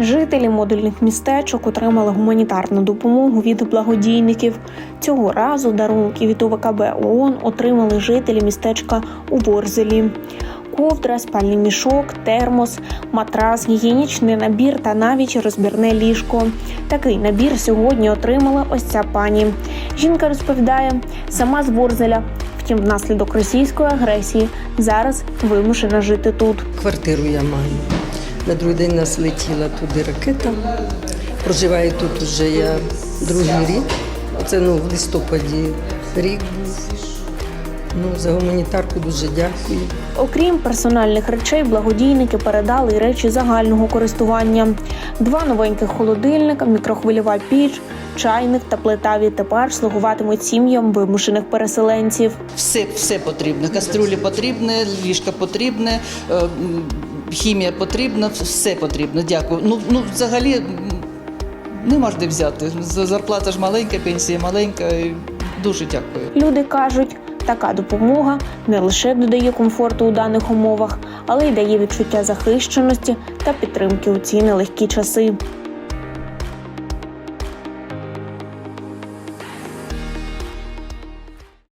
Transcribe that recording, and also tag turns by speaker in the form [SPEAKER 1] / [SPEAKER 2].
[SPEAKER 1] Жителі модульних містечок отримали гуманітарну допомогу від благодійників. Цього разу дарунки від УВКБ ООН отримали жителі містечка у Ворзелі. Ковдра, спальний мішок, термос, матрас, гігієнічний набір та навіть розбірне ліжко. Такий набір сьогодні отримала ось ця пані. Жінка розповідає, сама з Ворзеля. Втім, внаслідок російської агресії зараз вимушена жити тут.
[SPEAKER 2] Квартиру я маю. На другий день нас летіла туди ракета. Проживаю тут уже я другий рік. Це ну, в листопаді рік був. Ну, за гуманітарку дуже дякую.
[SPEAKER 1] Окрім персональних речей, благодійники передали й речі загального користування: два новеньких холодильника, мікрохвильова піч, чайник та плита відтепер слугуватимуть сім'ям вимушених переселенців.
[SPEAKER 3] Все, все потрібно. Каструлі потрібне, ліжка потрібне, е, хімія потрібна, все потрібно. Дякую. Ну, ну взагалі нема де взяти. За- Зарплата ж маленька, пенсія маленька. Дуже дякую.
[SPEAKER 1] Люди кажуть, така допомога не лише додає комфорту у даних умовах, але й дає відчуття захищеності та підтримки у ці нелегкі часи.